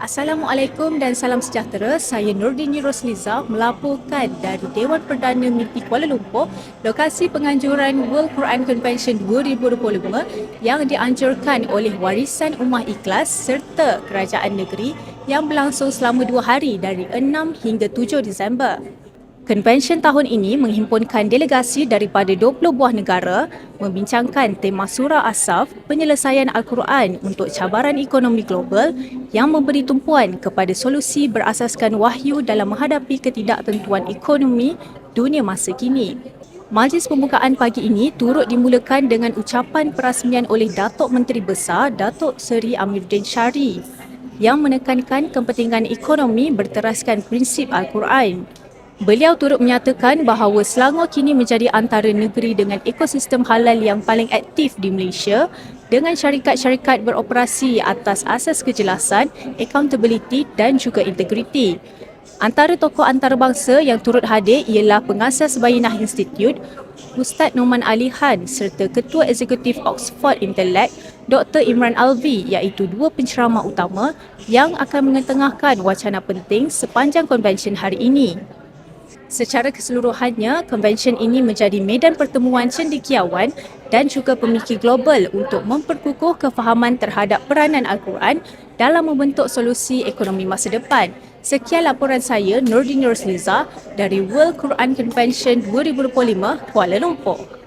Assalamualaikum dan salam sejahtera. Saya Nurdin Rosliza melaporkan dari Dewan Perdana Miti Kuala Lumpur, lokasi penganjuran World Quran Convention 2025 yang dianjurkan oleh Warisan Ummah Ikhlas serta Kerajaan Negeri yang berlangsung selama dua hari dari 6 hingga 7 Disember. Konvensyen tahun ini menghimpunkan delegasi daripada 20 buah negara membincangkan tema surah Asaf penyelesaian Al-Quran untuk cabaran ekonomi global yang memberi tumpuan kepada solusi berasaskan wahyu dalam menghadapi ketidaktentuan ekonomi dunia masa kini. Majlis pembukaan pagi ini turut dimulakan dengan ucapan perasmian oleh Datuk Menteri Besar Datuk Seri Amiruddin Syari yang menekankan kepentingan ekonomi berteraskan prinsip Al-Quran. Beliau turut menyatakan bahawa Selangor kini menjadi antara negeri dengan ekosistem halal yang paling aktif di Malaysia dengan syarikat-syarikat beroperasi atas asas kejelasan, accountability dan juga integriti. Antara tokoh antarabangsa yang turut hadir ialah pengasas Bayinah Institute, Ustaz Noman Ali Han serta Ketua Eksekutif Oxford Intellect, Dr. Imran Alvi iaitu dua penceramah utama yang akan mengetengahkan wacana penting sepanjang konvensyen hari ini. Secara keseluruhannya, konvensyen ini menjadi medan pertemuan cendekiawan dan juga pemikir global untuk memperkukuh kefahaman terhadap peranan Al-Quran dalam membentuk solusi ekonomi masa depan. Sekian laporan saya, Nurdin Rosliza dari World Quran Convention 2025 Kuala Lumpur.